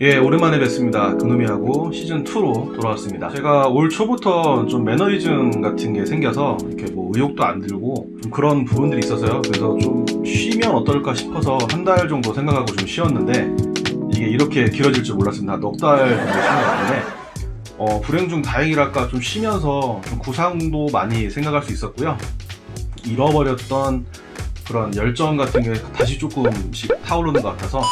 예, 오랜만에 뵙습니다. 그놈이하고 시즌2로 돌아왔습니다. 제가 올 초부터 좀 매너리즘 같은 게 생겨서 이렇게 뭐 의욕도 안 들고 좀 그런 부분들이 있어서요. 그래서 좀 쉬면 어떨까 싶어서 한 달 정도 생각하고 좀 쉬었는데 이게 이렇게 길어질 줄 몰랐습니다. 넉 달 정도 같은데 어, 불행 중 다행이랄까 좀 쉬면서 좀 구상도 많이 생각할 수 있었고요. 잃어버렸던 그런 열정 같은 게 다시 조금씩 타오르는 것 같아서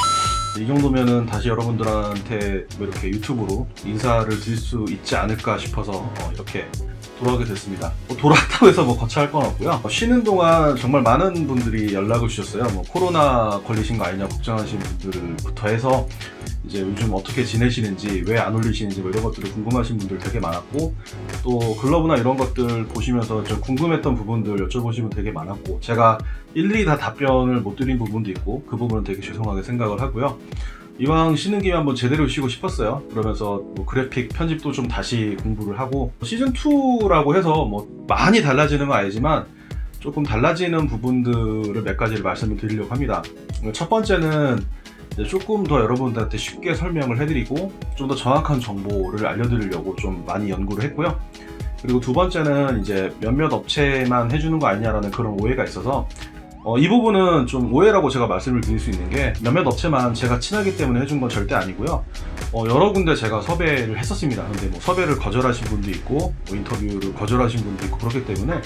이 정도면은 다시 여러분들한테 뭐 이렇게 유튜브로 인사를 드릴 수 있지 않을까 싶어서 어, 이렇게 돌아오게 됐습니다. 뭐 돌아왔다고 해서 뭐 거창할 건 없고요. 어, 쉬는 동안 정말 많은 분들이 연락을 주셨어요. 뭐 코로나 걸리신 거 아니냐 걱정하시는 분들부터 해서 이제 요즘 어떻게 지내시는지 왜 안 올리시는지 뭐 이런 것들을 궁금하신 분들 되게 많았고 또 글러브나 이런 것들 보시면서 좀 궁금했던 부분들 여쭤보시면 되게 많았고 제가 일일이 다 답변을 못 드린 부분도 있고 그 부분은 되게 죄송하게 생각을 하고요. 이왕 쉬는 김에 한번 제대로 쉬고 싶었어요. 그러면서 뭐 그래픽 편집도 좀 다시 공부를 하고 시즌 2라고 해서 뭐 많이 달라지는 건 아니지만 조금 달라지는 부분들을 몇 가지를 말씀을 드리려고 합니다. 첫 번째는 조금 더 여러분들한테 쉽게 설명을 해드리고 좀 더 정확한 정보를 알려드리려고 좀 많이 연구를 했고요. 그리고 두 번째는 이제 몇몇 업체만 해주는 거 아니냐라는 그런 오해가 있어서 어, 이 부분은 좀 오해라고 제가 말씀을 드릴 수 있는 게 몇몇 업체만 제가 친하기 때문에 해준 건 절대 아니고요. 어, 여러 군데 제가 섭외를 했었습니다. 근데 뭐 섭외를 거절하신 분도 있고 뭐 인터뷰를 거절하신 분도 있고 그렇기 때문에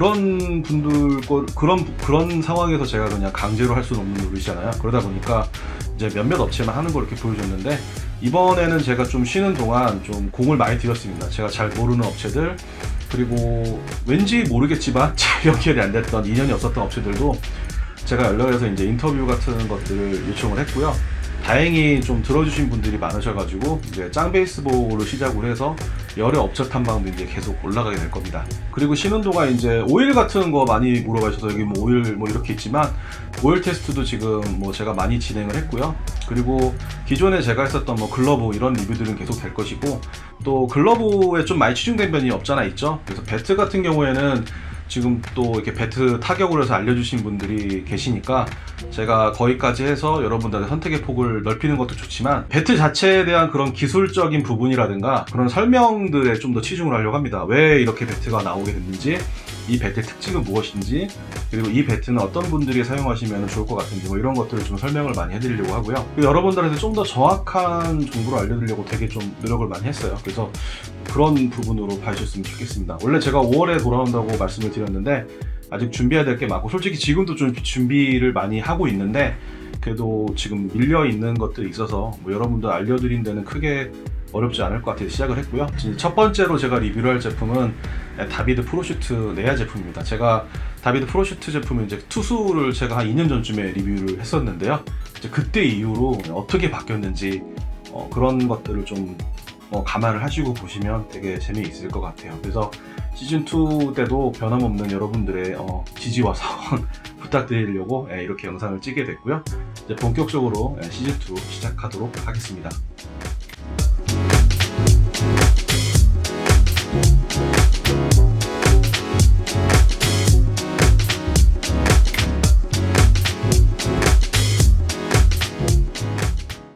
그런 분들 거 그런 그런 상황에서 제가 그냥 강제로 할 수는 없는 노릇이잖아요. 그러다 보니까 이제 몇몇 업체만 하는 걸 이렇게 보여줬는데 이번에는 제가 좀 쉬는 동안 좀 공을 많이 들였습니다. 제가 잘 모르는 업체들 그리고 왠지 모르겠지만 제 연결이 안 됐던 인연이 없었던 업체들도 제가 연락해서 이제 인터뷰 같은 것들을 요청을 했고요. 다행히 좀 들어주신 분들이 많으셔가지고 이제 짱 베이스볼을 시작으로 해서 여러 업체 탐방도 이제 계속 올라가게 될 겁니다. 그리고 동안 이제 오일 같은 거 많이 물어봐주셔서 여기 뭐 오일 뭐 이렇게 있지만 오일 테스트도 지금 뭐 제가 많이 진행을 했고요. 그리고 기존에 제가 했었던 뭐 글러브 이런 리뷰들은 계속 될 것이고 또 글러브에 좀 많이 치중된 면이 없잖아 있죠. 그래서 배트 같은 경우에는 지금 또 이렇게 배트 타격을 해서 알려주신 분들이 계시니까 제가 거기까지 해서 여러분들의 선택의 폭을 넓히는 것도 좋지만 배트 자체에 대한 그런 기술적인 부분이라든가 그런 설명들에 좀 더 치중을 하려고 합니다. 왜 이렇게 배트가 나오게 됐는지 이 배트의 특징은 무엇인지 그리고 이 배트는 어떤 분들이 사용하시면 좋을 것 같은지 뭐 이런 것들을 좀 설명을 많이 해드리려고 하고요. 여러분들한테 좀 더 정확한 정보를 알려드리려고 되게 좀 노력을 많이 했어요. 그래서 그런 부분으로 봐주셨으면 좋겠습니다. 원래 제가 5월에 돌아온다고 말씀을 드렸 는데 아직 준비해야 될 게 많고 솔직히 지금도 좀 준비를 많이 하고 있는데 그래도 지금 밀려 있는 것들이 있어서 뭐 여러분들 알려드린 데는 크게 어렵지 않을 것 같아서 시작을 했고요. 첫 번째로 제가 리뷰를 할 제품은 다비드 프로슈트 네아 제품입니다. 제가 다비드 프로슈트 제품은 이제 투수를 제가 한 2년 전쯤에 리뷰를 했었는데요. 이제 그때 이후로 어떻게 바뀌었는지 어, 그런 것들을 좀 어, 감안을 하시고 보시면 되게 재미있을 것 같아요. 그래서 시즌2 때도 변함없는 여러분들의 어, 지지와 사원 부탁드리려고 예, 이렇게 영상을 찍게 됐고요. 이제 본격적으로 예, 시즌2 시작하도록 하겠습니다.